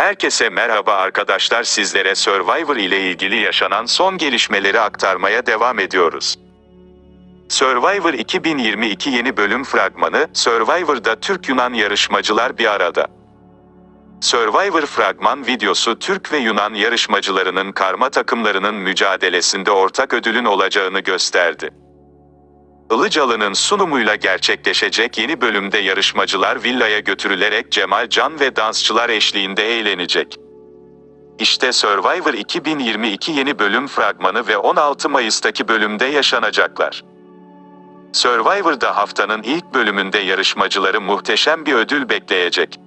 Herkese merhaba arkadaşlar sizlere Survivor ile ilgili yaşanan son gelişmeleri aktarmaya devam ediyoruz. Survivor 2022 yeni bölüm fragmanı, Survivor'da Türk-Yunan yarışmacılar bir arada. Survivor fragman videosu Türk ve Yunan yarışmacılarının karma takımlarının mücadelesinde ortak ödülün olacağını gösterdi. Ilıcalı'nın sunumuyla gerçekleşecek yeni bölümde yarışmacılar villaya götürülerek Cemal Can ve dansçılar eşliğinde eğlenecek. İşte Survivor 2022 yeni bölüm fragmanı ve 16 Mayıs'taki bölümde yaşanacaklar. Survivor'da haftanın ilk bölümünde yarışmacıları muhteşem bir ödül bekleyecek.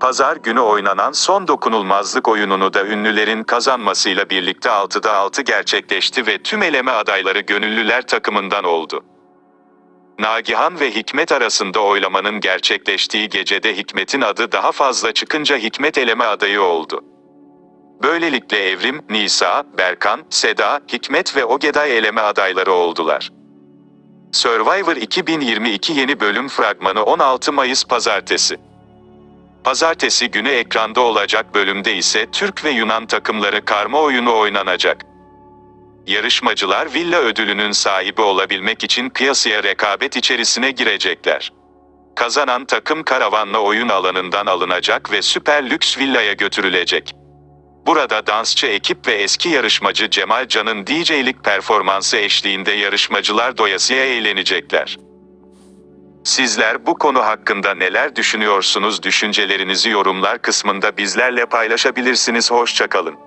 Pazar günü oynanan son dokunulmazlık oyununu da ünlülerin kazanmasıyla birlikte 6'da 6 gerçekleşti ve tüm eleme adayları gönüllüler takımından oldu. Nagihan ve Hikmet arasında oylamanın gerçekleştiği gecede Hikmet'in adı daha fazla çıkınca Hikmet eleme adayı oldu. Böylelikle Evrim, Nisa, Berkan, Seda, Hikmet ve Ogeday eleme adayları oldular. Survivor 2022 yeni bölüm fragmanı 16 Mayıs Pazartesi. Pazartesi günü ekranda olacak bölümde ise Türk ve Yunan takımları karma oyunu oynanacak. Yarışmacılar villa ödülünün sahibi olabilmek için kıyasıya rekabet içerisine girecekler. Kazanan takım karavanla oyun alanından alınacak ve süper lüks villaya götürülecek. Burada dansçı ekip ve eski yarışmacı Cemal Can'ın DJ'lik performansı eşliğinde yarışmacılar doyasıya eğlenecekler. Sizler bu konu hakkında neler düşünüyorsunuz? Düşüncelerinizi yorumlar kısmında bizlerle paylaşabilirsiniz. Hoşçakalın.